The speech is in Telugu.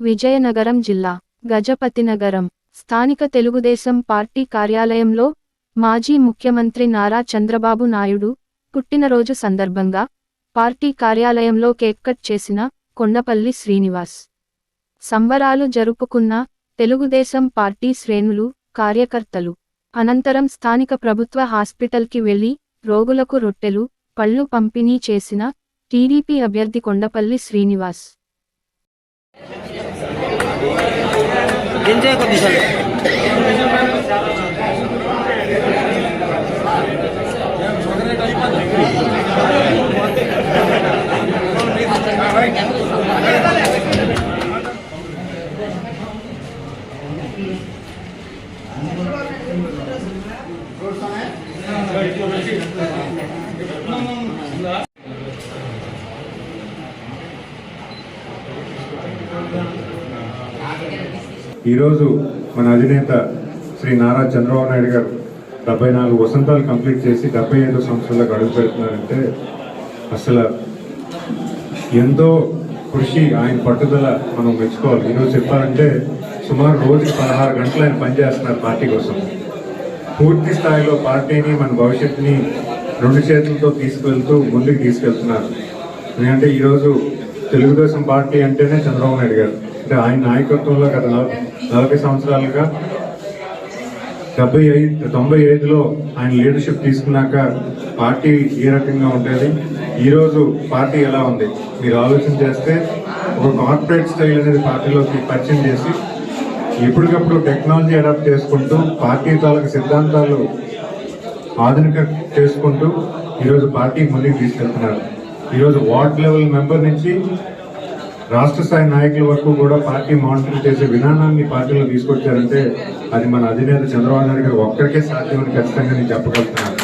విజయనగరం జిల్లా గజపతినగరం స్థానిక తెలుగుదేశం పార్టీ కార్యాలయంలో మాజీ ముఖ్యమంత్రి నారా చంద్రబాబు నాయుడు పుట్టినరోజు సందర్భంగా పార్టీ కార్యాలయంలో కేక్ కట్ చేసిన కొండపల్లి శ్రీనివాస్. సంబరాలు జరుపుకున్న తెలుగుదేశం పార్టీ శ్రేణులు కార్యకర్తలు. అనంతరం స్థానిక ప్రభుత్వ హాస్పిటల్కి వెళ్ళి రోగులకు రొట్టెలు పళ్ళు పంపిణీ చేసిన టీడీపీ అభ్యర్థి కొండపల్లి శ్రీనివాస్. ఎంజాయ్ కొద్ది సార్ ఈరోజు మన అధినేత శ్రీ నారా చంద్రబాబు నాయుడు గారు డెబ్బై నాలుగు వసంతాలు కంప్లీట్ చేసి డెబ్బై ఐదు సంవత్సరాలకు అడుగు పెడుతున్నారంటే అసలు ఎంతో కృషి ఆయన పట్టుదల మనం మెచ్చుకోవాలి. ఈరోజు చెప్పాలంటే సుమారు రోజుకి పదహారు గంటలు ఆయన పనిచేస్తున్నారు పార్టీ కోసం. పూర్తి స్థాయిలో పార్టీని మన భవిష్యత్తుని రెండు చేతులతో తీసుకెళ్తూ ముందుకు తీసుకెళ్తున్నారు. ఎందుకంటే ఈరోజు తెలుగుదేశం పార్టీ అంటేనే చంద్రబాబు నాయుడు గారు. ఆయన నాయకత్వంలో గత నలభై సంవత్సరాలుగా డెబ్బై ఐదు తొంభై ఐదులో ఆయన లీడర్షిప్ తీసుకున్నాక పార్టీ ఏ రకంగా ఉండేది? ఈరోజు పార్టీ ఎలా ఉంది? మీరు ఆలోచన చేస్తే ఒక కార్పొరేట్ స్టైల్ అనేది పార్టీలోకి పరిచయం చేసి ఎప్పటికప్పుడు టెక్నాలజీ అడాప్ట్ చేసుకుంటూ పార్టీ తాలూకు సిద్ధాంతాలు ఆధునిక చేసుకుంటూ ఈరోజు పార్టీ ముందుకు తీసుకెళ్తున్నారు. ఈరోజు వార్డ్ లెవెల్ మెంబర్ నుంచి రాష్ట్ర స్థాయి నాయకుల వరకు కూడా పార్టీ మానిటర్ చేసే విధానాన్ని పార్టీలో తీసుకొచ్చారంటే అది మన అధినేత చంద్రబాబు నాయుడు గారు ఒక్కరికే సాధ్యమని ఖచ్చితంగా నేను చెప్పగలుగుతున్నాను.